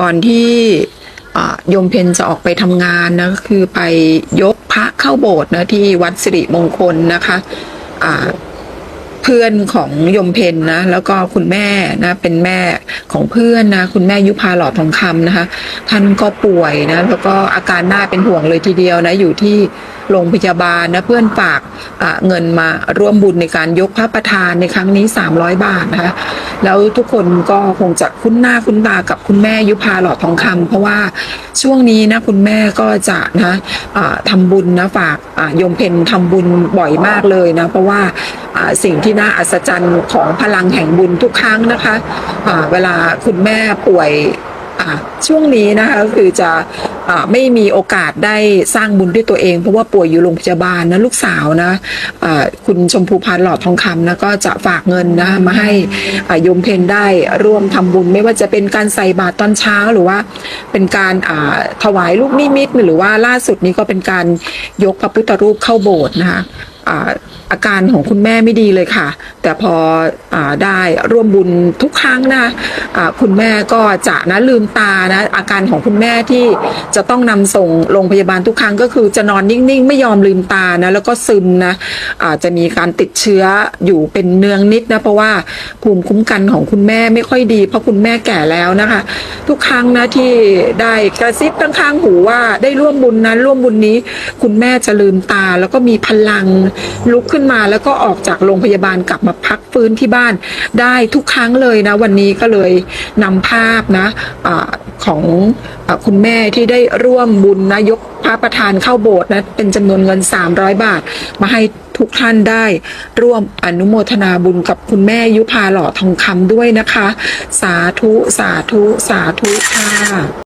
ก่อนที่โยมเพนจะออกไปทำงานนะคือไปยกพระเข้าโบสถ์นะที่วัดสิริมงคลนะคะอ่าเพื่อนของโยมเพนนะแล้วก็คุณแม่นะเป็นแม่ของเพื่อนนะคุณแม่ยุพาหลอดทองคำนะคะ ท่านก็ป่วยนะแล้วก็อาการน่าเป็นห่วงเลยทีเดียวนะอยู่ที่โรงพยาบาลนะเพื่อนฝากเงินมาร่วมบุญในการยกพระประธานในครั้งนี้ 300 บาทนะคะ แล้วทุกคนก็คงจะคุ้นหน้าคุ้นตากับคุณแม่ยุพาหลอดทองคำเพราะว่าช่วงนี้นะคุณแม่ก็จะนะะทำทำบุญนะฝากยมเพนทำบุญบ่อยมากเลยนะ เพราะว่าสิ่งที่น่าอัศจรรย์ของพลังแห่งบุญทุกครั้งนะคะะเวลาคุณแม่ป่วย ช่วงนี้นะคะคือจะอ่าไม่มีโอกาสได้สร้างบุญด้วยตัวเอง เพราะว่าป่วยอยู่โรงพยาบาลนะลูกสาวนะอ่าคุณชมพูพันหลอดทองคำนะก็จะฝากเงินนะมาให้โยมเพนได้ร่วมทำบุญ ไม่ว่าจะเป็นการใส่บาตรตอนเช้าหรือว่าเป็นการถวายลูกนิมิตหรือว่าล่าสุดนี้ก็เป็นการยกพระพุทธรูปเข้าโบสถ์นะคะ อาการของคุณแม่ไม่ดีเลยค่ะ แต่พออได้ร่วมบุญทุกครั้งนะอ่าคุณแม่ก็จะนะลืมตานะอาการของคุณแม่ที่จะต้องนำส่งโรงพยาบาลทุกครั้งก็คือจะนอนนิ่งๆ ไม่ยอมลืมตานะแล้วก็ซึมนะอาจะมีการติดเชื้ออยู่เป็นเนืองนิดนะเพราะว่าภูมิคุ้มกันของคุณแม่ไม่ค่อยดี เพราะคุณแม่แก่แล้วนะคะ ทุกครั้งนะที่ได้กระซิบข้างๆหูว่าได้ร่วมบุญนั้นร่วมบุญนี้ คุณแม่จะลืมตาแล้วก็มีพลังลุกขึ้นมาแล้วก็ออกจากโรงพยาบาลกลับมาพักฟื้นที่บ้านได้ทุกครั้งเลยนะ วันนี้ก็เลยนำภาพนะอาของอคุณแม่ที่ได้ร่วมบุญนะยกพระประธานเข้าโบสถ์นะเป็นจำนวนเงิน 300 บาท มาให้ทุกท่านได้ร่วมอนุโมทนาบุญกับคุณแม่ยุพาหล่อทองคำด้วยนะคะ สาธุ สาธุ สาธุค่ะ